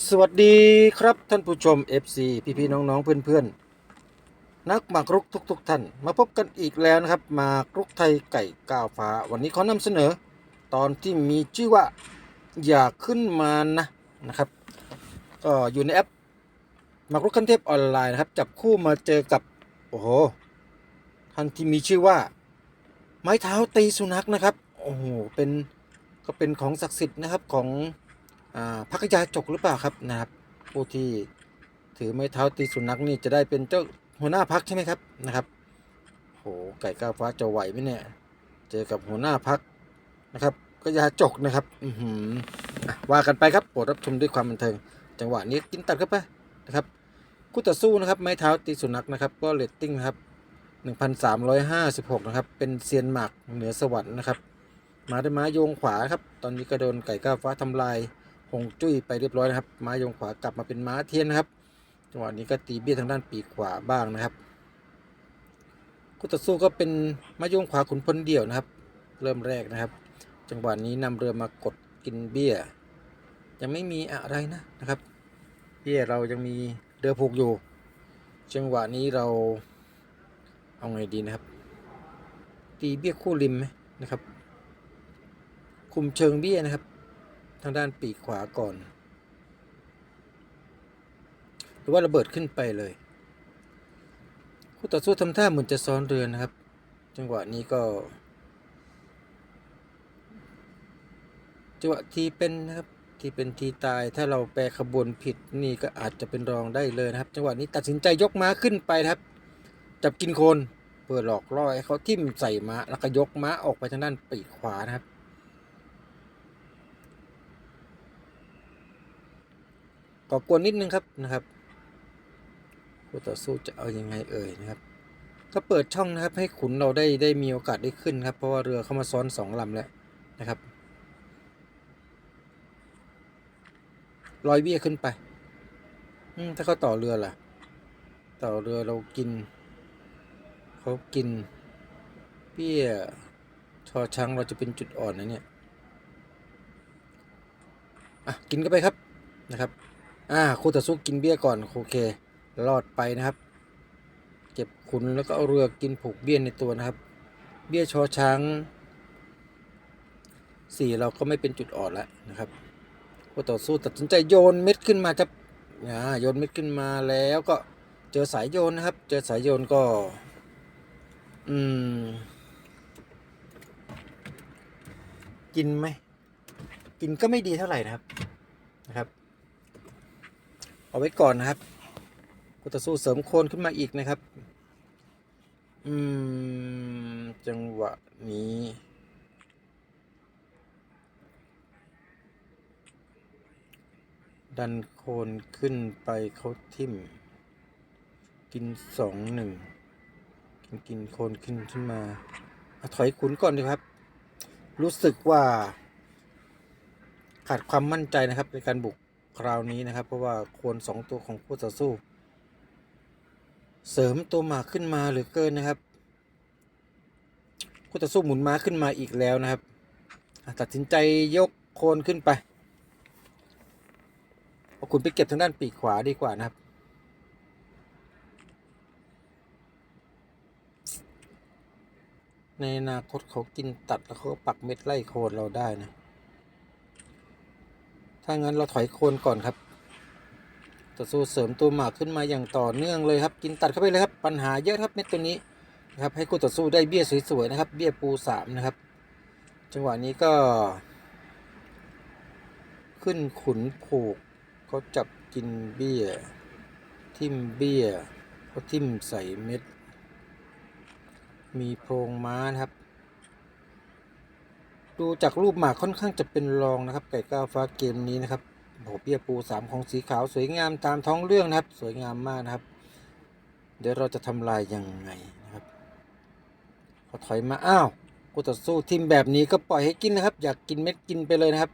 สวัสดีครับท่านผู้ชม FC พี่พี่ๆน้องๆ เพื่อนๆ นักหมากรุกทุกๆท่าน มาพบกันอีกแล้วนะครับหมากรุกไทยไก่ก้าวฟ้า วันนี้ขอนำเสนอ ตอนที่มีชื่อว่าอย่าขึ้นมานะนะครับก็อยู่ในแอปหมากรุกคันเทพออนไลน์นะครับ จับคู่มาเจอกับโอ้โหท่านที่มีชื่อว่า ไม้เท้าตีสุนัขนะครับโอ้โหเป็นก็เป็นของศักดิ์สิทธิ์นะครับของ พักยาจกหรือเปล่าครับนะครับ ผู้ที่ถือไม้เท้าตีสุนัขนี่จะได้เป็นเจ้าหัวหน้าพักใช่ไหมครับนะครับโหไก่ก้าวฟ้าจะไหวไหมเนี่ย เจอกับหัวหน้าพักนะครับก็ยาจกนะครับ อืว่ากันไปครับโปรดรับชมด้วยความบันเทิง จังหวะนี้กินตัดเข้าไปนะครับคู่ต่อสู้นะครับไม้เท้าตีสุนัขนะครับ ก็เรตติ้งนะครับ1,356 นะครับ เป็นเซียนหมากเหนือสวรรค์นะครับ มาด้วยม้าโยงขวาครับ ตอนนี้ก็โดนไก่ก้าวฟ้าทำลาย หงจุ้ยไปเรียบร้อยนะครับ ม้ายงขวากลับมาเป็นม้าเทียนนะครับ จังหวะนี้ก็ตีเบี้ยทางด้านปีกขวาบ้างนะครับคู่ต่อสู้ก็เป็นม้ายงขวาขุนพลเดี่ยวนะครับ เริ่มแรกนะครับ จังหวะนี้นำเรือมากดกินเบี้ย ยังไม่มีอะไรนะนะครับ เบี้ยเรายังมีเรือผูกอยู่ จังหวะนี้เราเอาไงดีนะครับ ตีเบี้ยคู่ริมไหมนะครับ คุมเชิงเบี้ยนะครับ ทางด้านปีกขวาก่อน หรือว่าระเบิดขึ้นไปเลยคู่ต่อสู้ทำท่าเหมือนจะซ้อนเรือนะครับ จังหวะนี้ก็ จังหวะทีเป็นนะครับที่เป็นทีตายถ้าเราแปลขบวนผิดนี่ก็อาจจะเป็นรองได้เลยนะครับ จังหวะนี้ตัดสินใจยกม้าขึ้นไปครับ จับกินโคนเพื่อหลอกล่อให้เขาทิ่มใส่ม้าแล้วก็ยกม้าออกไปทางด้านปีกขวานะครับ ก่อกวนนิดนึงครับนะครับคู่ต่อสู้จะเอายังไงเอ่ยนะครับ ก็เปิดช่องนะครับให้ขุนเราได้ได้มีโอกาสได้ขึ้นครับ เพราะว่าเรือเข้ามาซ้อนสองลำแล้วนะครับลอยเบี้ยขึ้นไปอืถ้าเขาต่อเรือล่ะ ต่อเรือเรากินเขากินเบี้ยชอช้างเราจะเป็นจุดอ่อนนะเนี่ย อะ กินก็ไปครับนะครับ อ่าคู่ต่อสู้กินเบี้ยก่อนโอเครอดไปนะครับ เก็บขุนแล้วก็เอาเรือกินผูกเบี้ยในตัวนะครับ เบี้ยชอช้างสี่เราก็ไม่เป็นจุดอ่อนแล้วนะครับคู่ต่อสู้ตัดสินใจโยนเม็ดขึ้นมาครับอ่าโยนเม็ดขึ้นมาแล้วก็เจอสายโยนนะครับ เจอสายโยนก็ อืม กินไหมกินก็ไม่ดีเท่าไหร่นะครับนะครับ เอาไว้ก่อนนะครับกูต่อสู้เสริมโคนขึ้นมาอีกนะครับ อืม จังหวะนี้ดันโคนขึ้นไปเขาทิ่ม กินสองหนึ่งกินกินโคนขึ้นขึ้นมาอาถอยขุนก่อนดีครับ รู้สึกว่า ขาดความมั่นใจนะครับในการบุก คราวนี้นะครับ เพราะว่าควรสองตัวของคู่ต่อสู้ เสริมตัวหมากขึ้นมาหลือเกินนะครับคู่ต่อสู้หมุนม้าขึ้นมาอีกแล้วนะครับตัดสินใจยกโคนขึ้นไปเอาคุณไปเก็บทางด้านปีกขวาดีกว่านะครับ ในอนาคตเขากินตัดแล้วเขาก็ปักเม็ดไล่โคนเราได้นะ ถ้างั้นเราถอยโคนก่อนครับต่อสู้เสริมตัวหมากขึ้นมาอย่างต่อเนื่องเลยครับกินตัดเข้าไปเลยครับปัญหาเยอะครับเม็ดตัวนี้นะครับให้คู่ต่อสู้ได้เบี้ยสวยๆนะครับ เบี้ยปูสามนะครับ จังหวะนี้ก็ ขึ้นขุนผูกเขาจับกินเบี้ย ทิมเบี้ยเขาทิมใส่เม็ด มีโพรงม้านะครับ ดูจากรูปหมากค่อนข้างจะเป็นรองนะครับ ไก่ก้าวฟ้าเกมนี้นะครับโอ้โหเบี้ยปูสามของสีขาวสวยงามตามท้องเรื่องนะครับ สวยงามมากนะครับ เดี๋ยวเราจะทำลายยังไงนะครับพอถอยมาอ้าวกูต่อสู้ทีมแบบนี้ก็ปล่อยให้กินนะครับ อยากกินเม็ดกินไปเลยนะครับ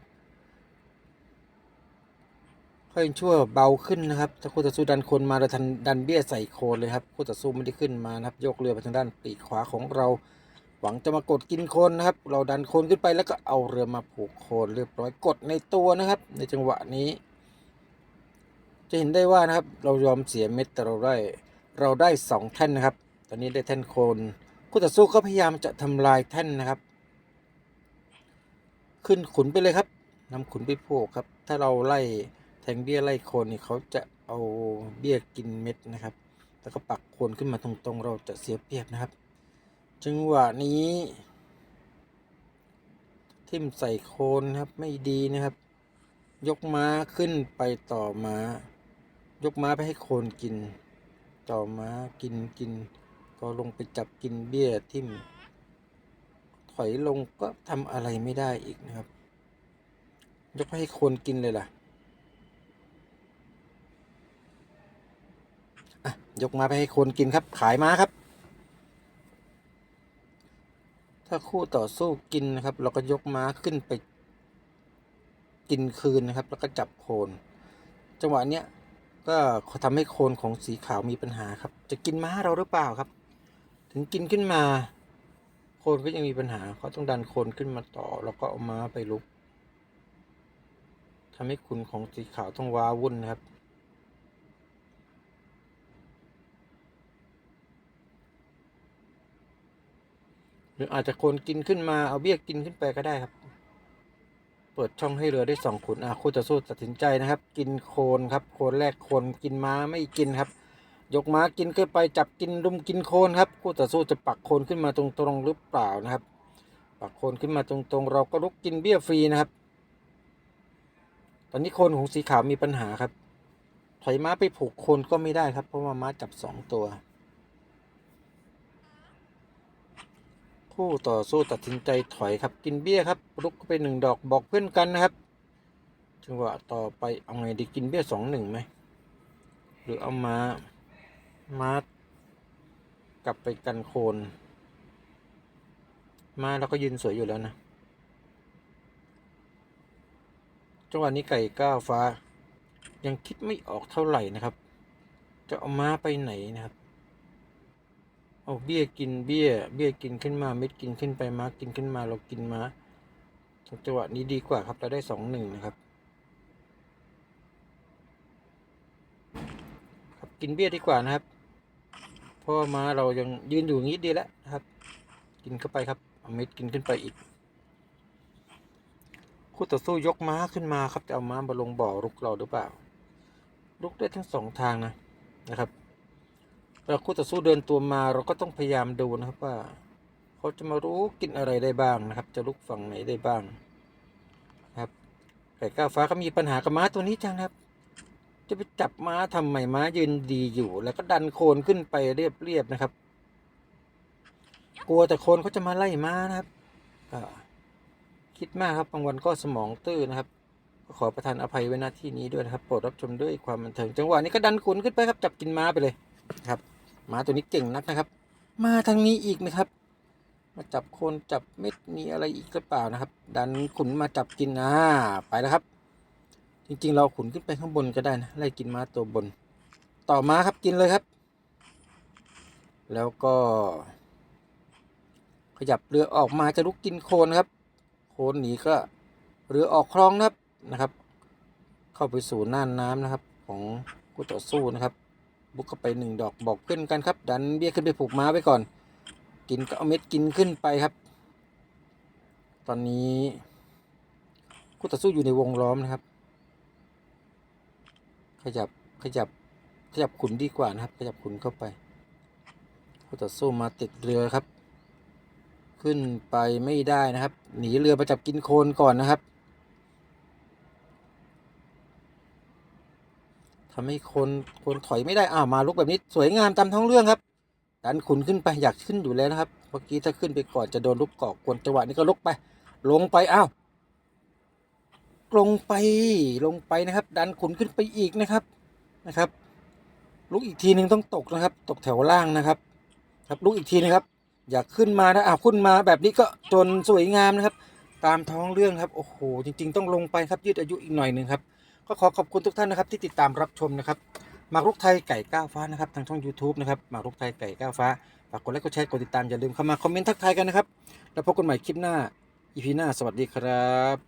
ค่อยชั่วเบาขึ้นนะครับ ถ้าคู่ต่อสู้ดันคนมาเราทันดันเบี้ยใส่โคนเลยครับคู่ต่อสู้ไม่ได้ขึ้นมานะครับ ยกเรือไปทางด้านปีกขวาของเรา หวังจะมากดกินโคนนะครับ เราดันโคนขึ้นไปแล้วก็เอาเรือมาผูกโคนเรียบร้อยกดในตัวนะครับ ในจังหวะนี้ จะเห็นได้ว่านะครับ เรายอมเสียเม็ดแต่เราได้เราได้สองแท่นนะครับ ตอนนี้ได้แท่นโคนคู่ต่อสู้ก็พยายามจะทำลายแท่นนะครับ ขึ้นขุนไปเลยครับนำขุนไปโผกครับ ถ้าเราไล่แทงเบี้ยไล่โคนนี่เขาจะเอาเบี้ยกินเม็ดนะครับ แล้วก็ปักโคนขึ้นมาตรงๆ เราจะเสียเปรียบนะครับ จังหวะนี้ ทิ่มใส่โคนนครับไม่ดีนะครับ ยกม้าขึ้นไปต่อม้า ยกม้าไปให้โคนกิน ต่อม้ากินกิน ก็ลงไปจับกินเบี้ยทิ่ม ถอยลงก็ทำอะไรไม่ได้อีกนะครับ ยกไปให้โคนกินเลยล่ะอะยกม้าไปให้โคนกินครับ ขายม้าครับ ถ้าคู่ต่อสู้กินนะครับ เราก็ยกม้าขึ้นไป กินคืนนะครับ แล้วก็จับโคน จังหวะเนี้ยก็ทำให้โคนของสีขาวมีปัญหาครับ จะกินม้าเราหรือเปล่าครับ ถึงกินขึ้นมา โคนก็ยังมีปัญหาเขาต้องดันโคนขึ้นมาต่อ แล้วก็เอาม้าไปลุกทำให้คุณของสีขาวต้องว้าวุ่นนะครับ หรืออาจจะโคนกินขึ้นมาเอาเบี้ยกินขึ้นไปก็ได้ครับ เปิดช่องให้เรือได้สองขุนอาคู่ต่อสู้ตัดสินใจนะครับ กินโคนครับ โคนแรกโคนกินม้าไม่กินครับ ยกม้ากินขึ้นไปจับกินรุมกินโคนครับ คู่ต่อสู้จะปักโคนขึ้นมาตรงๆหรือเปล่านะครับ ปักโคนขึ้นมาตรงๆ เราก็ลุกกินเบี้ยฟรีนะครับ ตอนนี้โคนของสีขาวมีปัญหาครับถอยม้าไปผูกโคนก็ไม่ได้ครับ เพราะว่าม้าจับสองตัว คู่ต่อสู้ตัดสินใจถอยครับกินเบี้ยครับลุกไปหนึ่งดอกบอกเพื่อนกันนะครับจังหวะต่อไปเอาไงดีกินเบี้ยสองหนึ่งไหมหรือเอามาม้ากลับไปกันโคน มาเราก็ยืนสวยอยู่แล้วนะจังหวะนี้ไก่ก้าวฟ้า ยังคิดไม่ออกเท่าไหร่นะครับ จะเอาม้าไปไหนนะครับ เอาเบี้ยกินเบี้ย เบี้ยกินขึ้นมาเม็ดกินขึ้นไปม้ากินขึ้นมาเรากินมาจังหวะนี้ดีกว่าครับเราได้สองหนึ่งนะครับ ครับกินเบี้ยดีกว่านะครับเพราะว่าม้าเรายังยืนอยู่งี้ดีแล้วนะครับ กินเข้าไปครับเอาเม็ดกินขึ้นไปอีกคู่ต่อสู้ยกม้าขึ้นมาครับจะเอาม้ามาลงบ่อรุกเราหรือเปล่าลุกได้ทั้งสองทางนะนะครับ เราคู่ต่อสู้เดินตัวมาเราก็ต้องพยายามดูนะครับว่า เขาจะมารู้กินอะไรได้บ้างนะครับ จะลุกฝั่งไหนได้บ้างนะครับไก่ก้าวฟ้าก็มีปัญหากับม้าตัวนี้จังครับ จะไปจับม้าทำไมม้ายืนดีอยู่ แล้วก็ดันโคนขึ้นไปเรียบๆนะครับ กลัวแต่โคนเขาจะมาไล่ม้านะครับคิดมากครับบางวันก็สมองตื้อนะครับขอประทานอภัยไว้หน้าที่นี้ด้วยนะครับ โปรดรับชมด้วยความบันเทิง จังหวะนี้ก็ดันขุนขึ้นไปครับ จับกินม้าไปเลยครับ มาตัวนี้เก่งนักนะครับ มาทางนี้อีกไหมครับ มาจับโคนจับเม็ดมีอะไรอีกหรือเปล่านะครับ ดันขุนมาจับกินอ่าไปแล้วครับ จริงๆ เราขุนขึ้นไปข้างบนก็ได้นะไล่กินม้าตัวบน ต่อมาครับกินเลยครับ แล้วก็ ขยับเรือออกมาจะลุกกินโคนครับ โคนหนีก็เรือออกคลองนะครับนะครับ เข้าไปสู่น่านน้ำนะครับ ของคู่ต่อสู้นะครับ บุกเข้าไปหนึ่งดอกบอกเพื่อนกันครับ ดันเบี้ยขึ้นไปผูกม้าไว้ก่อน กินก็เอาเม็ดกินขึ้นไปครับ ตอนนี้คู่ต่อสู้อยู่ในวงล้อมนะครับ ขยับขยับขยับขุนดีกว่านะครับ ขยับขุนเข้าไปคู่ต่อสู้มาติดเรือครับ ขึ้นไปไม่ได้นะครับ หนีเรือมาจับกินโคลนก่อนนะครับ ทำให้คนคนถอยไม่ได้อ้าวมาลุกแบบนี้สวยงามตามท้องเรื่องครับ ดันขุนขึ้นไปอยากขึ้นอยู่แล้วนะครับ เมื่อกี้ถ้าขึ้นไปก่อนจะโดนลุกเกาะกวนจังหวะนี้ก็ลุกไป ลงไปอ้าวลงไปลงไปนะครับ ดันขุนขึ้นไปอีกนะครับนะครับ ลุกอีกทีหนึ่งต้องตกนะครับ ตกแถวล่างนะครับ ครับลุกอีกทีนะครับ อยากขึ้นมานะอ้าวขึ้นมาแบบนี้ก็จนสวยงามนะครับ ตามท้องเรื่องครับโอ้โหจริง ๆ ต้องลงไปครับยืดอายุอีกหน่อยหนึ่งครับ ก็ขอขอบคุณทุกท่านนะครับที่ติดตามรับชมนะครับหมากรุกไทยไก่ก้าวฟ้านะครับทางช่อง YouTube นะครับหมากรุกไทยไก่ก้าวฟ้าฝากกดไลค์กดแชร์กดติดตามอย่าลืมเข้ามาคอมเมนต์ทักทายกันนะครับ แล้วพบกันใหม่คลิปหน้าอีพีหน้าสวัสดีครับ